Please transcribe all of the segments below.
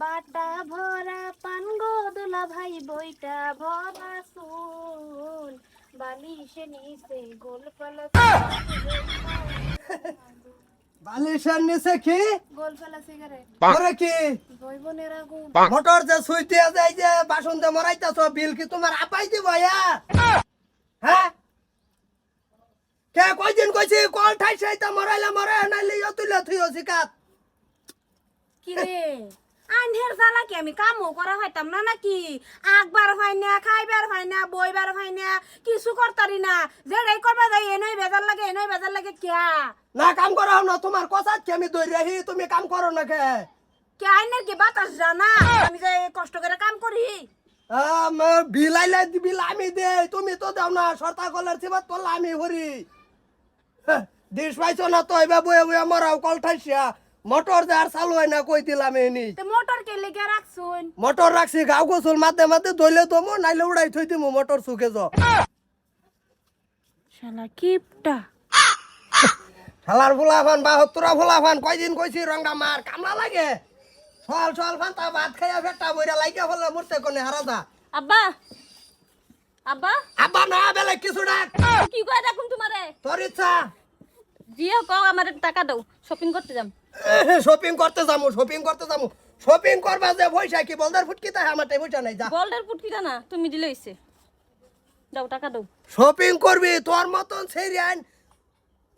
বাটা ভরা পান গো দুলা ভাই বইটা ভরা সুন বালিশে নিচে গোল ফেলা বালিশের নিচে কি? গোল ফেলা সিগারেট করে কি? বই বোনের আগুন মোটর যে সুইচ দিয়ে যায় যে বাসন দিয়ে মরাইতেছ বিল কি তোমার আপাই দিব হ্যাঁ? কে কয়দিন কইছি কল ঠাই সাইতা মরাইলে মরে নাইলে ইয়া তুইলে থুইও শিকাত কি রে? আইনের জ্বালা কি? আমি কামও করা হইতাম না নাকি? আকবার হয় না খাইবার হয় না বইবার হয় না কিছু করতারি না। যেটাই করবা যাই এনেই বেজার লাগে এনেই বেজার লাগে কিয়া? না কাম করো না তোমার কথাত কি আমি দৌড় রাহি তুমি কাম করো না কে? কে আইনের কি বাতাস জানা? আমি যে কষ্ট করে কাম করি। আমার বিল আইলে বিল আমি দে তুমি তো দাও না সরতা কলের চিবাত করলে আমি হরি। হ্যাঁ, দিস পাইছো না তো এবার বয়ে বয়ে মরাও কল ঠাইছিয়া মোটর যে আর চালু হয় না কই দিলাম এনি? তে মোটর কে লেগে রাখছুন? মোটর রাখছি গাও গোসল মাঝে মাঝে ধইলে দমো নাইলে উড়াই থই দিমু মোটর সুখে যাও শালা কিপটা। শালার ফুলা ফান বা হত্তরা ফুলা ফান কয়দিন কইছি রংটা মার কামলা লাগে? সল সল ফান তা ভাত খাইয়া ফেটা বইরা লাইকা হলে মরতে কোনে হারাদা আব্বা! আব্বা! আব্বা না বেলে কিছু ডাক কি করে রাখুন তোমারে? তোর ইচ্ছা। জিও কও আমার টাকা দাও শপিং করতে যাম। শপিং করতে যামু শপিং করতে যামু। শপিং করবা যে পয়সা কি? বলদার ফুটকি তাই আমার টাই পয়সা নাই যা। গোল্ডের পুটকিটা না তুমি দিলে হইছে। দাও টাকা দাও। শপিং করবি তোর মতন সেরিয়ান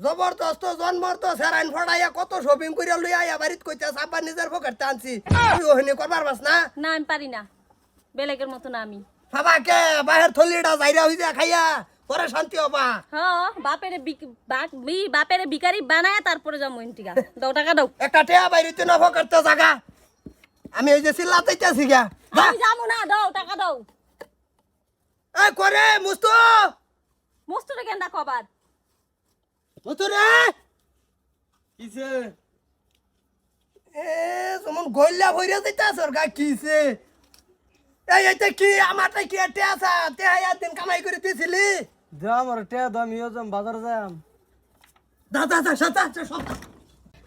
জবরদস্ত জন্মর তো সেরাইন ফড়াইয়া কত শপিং করিয়া লই আইয়া বাড়িত কইতে আব্বা নিজের পকেটতে আনছি। তুই ওহনি করবার বাস না? না আমি পারি না। বেলেগের মতো না আমি। বাবাকে বাহের থলিটা যাইরা হই খাইয়া। পরে শান্তি হবা। হ্যাঁ বাপেরে বাপেরে বিকারি বানায় তারপরে যাব ইন্টিকা দাও টাকা দাও। একটা টেয়া বাইরিতে না পকেটতে জাগা। আমি ওই যে চিল্লাতেইতেছি গা। আমি যাব না দাও টাকা দাও। এই করে মুস্তু। মস্তুরে গেন্দা কবার মুস্তু রে কিসে এ যেমন গইলা ভইরা যাইতাছ গা কিছে এই এইটা কি? আমারটা কি? টেয়া আছে টেয়া একদিন কামাই করে দিছিলি? দাম আর টে দাম ইয়ে যাম বাজার যাম। দাদা দাদা সাতা সব।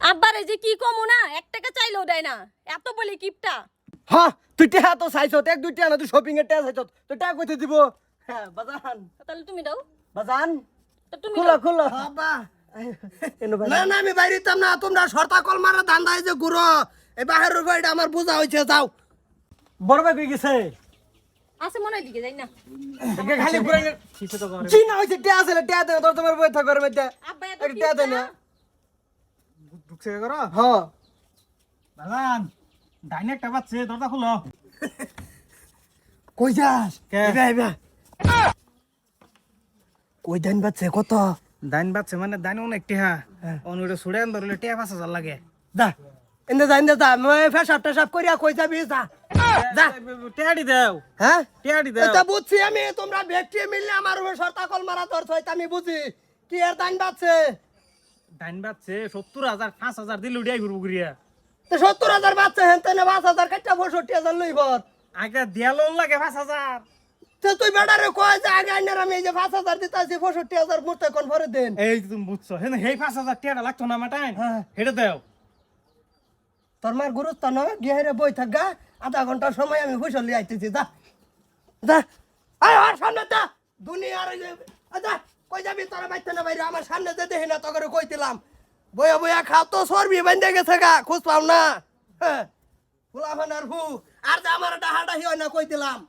আব্বার এই যে কি কমু না এক টাকা চাইলেও দেয় না। এত বলি কিপটা। হ্যাঁ তুই টেহা তো চাইছ এক দুই টেহা না তুই শপিং এর টেহা চাইছ। তুই টেহা কইতে দিব? হ্যাঁ বাজান। তাহলে তুমি দাও। বাজান? তুমি খুলো দাও। খুলো। বাবা না না আমি বাইরিতাম না তোমরা সরতা কল মারা যে এই আমার বোঝা হয়েছে যাও। বড় ভাই গেছে? আছে মনে হয় দিকে যাই না। একে খালি ঘুরে কিসে তো করে চিনা হইছে টেহা আছে টেহা দে তোর তোমার বই থাকার মধ্যে। আব্বা এত এক দে না। ঢুকছে করো হ্যাঁ বাজান ডাইনে একটা বাচ্চে দরজা খুলো। কই যাস? কে? এবা এবা কই দেন বাচ্চা কত? ডাইন বাচ্চে মানে ডাইন অনেক টিহা। অনুরে ছুড়ে আন ধরলে টিহা পাঁচ হাজার লাগে। দা এনে যা এনে যা মই ফেসাব টেসাব করিয়া কই যাবি যা। টিহাড়ি দেও। হ্যাঁ? টিহাড়ি দেও। এটা বুঝছি আমি তোমরা ব্যক্তি মিললে আমার উপর সরতা মারা তোর ছয়তা আমি বুঝি। কি এর দান বাচ্চে ডাইন বাচ্চে সত্তর হাজার পাঁচ হাজার দিল উড়িয়াই ঘুরবো ঘুরিয়া। তো সত্তর হাজার বাচ্চা হেন তেনে পাঁচ হাজার কাটটা পঁয়ষট্টি হাজার লইব। আগে দিয়া লোন লাগে পাঁচ হাজার। তো তুই বেড়ারে কয় যে আগে আইনার আমি এই যে পাঁচ হাজার দিতাছি পঁয়ষট্টি হাজার মুহূর্তে কোন ভরে দেন। এই তুমি বুঝছ হ্যাঁ পাঁচ হাজার টিহাটা লাগতো না মাটাই হ্যাঁ। হেঁটে দেও। তোর মার গুরুত্ব নয় গিয়ে বই থাক, গা। আধা ঘণ্টা সময় আমি হুইসল লিয়ে আইতেছি দা আয় আর সামনে যা। দুনিয়ার যে- কই যাবি তোরা বাইতে না বাইরে? আমার সামনে যে দেখি না, তোকে কইতিলাম বইয়া বইয়া খাও, তো সরবি বেঁধে গেছে, গা। খুঁজ পাও না। হ্যাঁ। ফুলাফানার ফু আর যে আমার ডাহাডাহি হয় না কইতিলাম